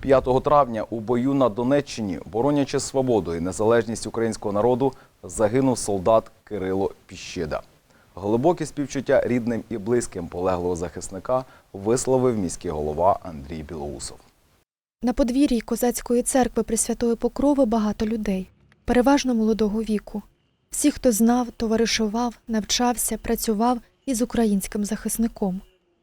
5 травня у бою на Донеччині, боронячи свободу і незалежність українського народу, загинув солдат Кирило Піщида. Глибокі співчуття рідним і близьким полеглого захисника висловив міський голова Андрій Білоусов. На подвір'ї козацької церкви Пресвятої Покрови багато людей, переважно молодого віку. Всі, хто знав, товаришував, навчався, працював із українським захисником.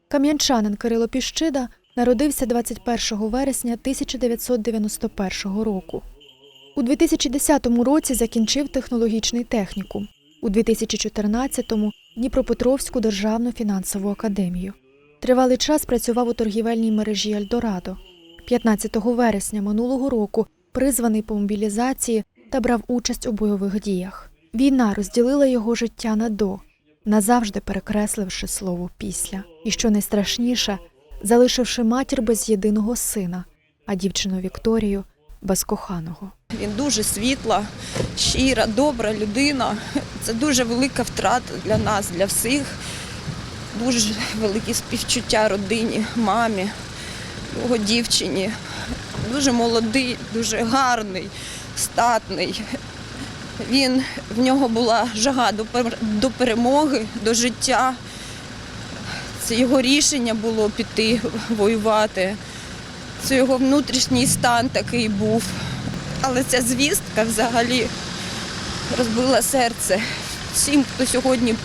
Кам'янчанин Кирило Піщида народився 21 вересня 1991 року. У 2010 році закінчив технологічний технікум, у 2014-му Дніпропетровську державну фінансову академію. Тривалий час працював у торгівельній мережі Ельдорадо. 15 вересня минулого року призваний по мобілізації та брав участь у бойових діях. Війна розділила його життя на до, назавжди перекресливши слово після. І що найстрашніше, залишивши матір без єдиного сина, а дівчину Вікторію без коханого. Він дуже світла, щира, добра людина. Це дуже велика втрата для нас, для всіх. Дуже великі співчуття родині, мамі, його дівчині. Дуже молодий, дуже гарний, статний. Він, в нього була жага до, пер- до перемоги, до життя. Це його рішення було піти воювати. Це його внутрішній стан такий був. Але ця звістка взагалі розбила серце всім, хто сьогодні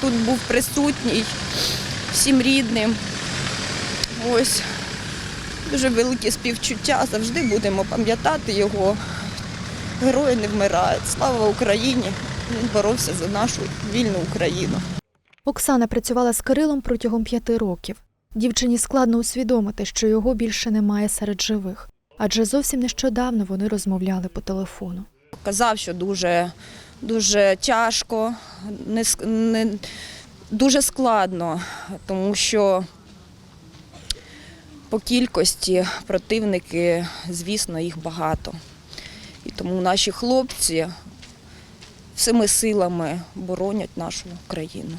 тут був присутній, всім рідним. Ось дуже велике співчуття. Завжди будемо пам'ятати його. Герої не вмирають. Слава Україні! Він боровся за нашу вільну Україну. Оксана працювала з Кирилом протягом п'яти років. Дівчині складно усвідомити, що його більше немає серед живих, адже зовсім нещодавно вони розмовляли по телефону. Казав, що дуже, дуже тяжко, не, не, дуже складно, тому що по кількості противники, звісно, їх багато. І тому наші хлопці всіми силами боронять нашу країну.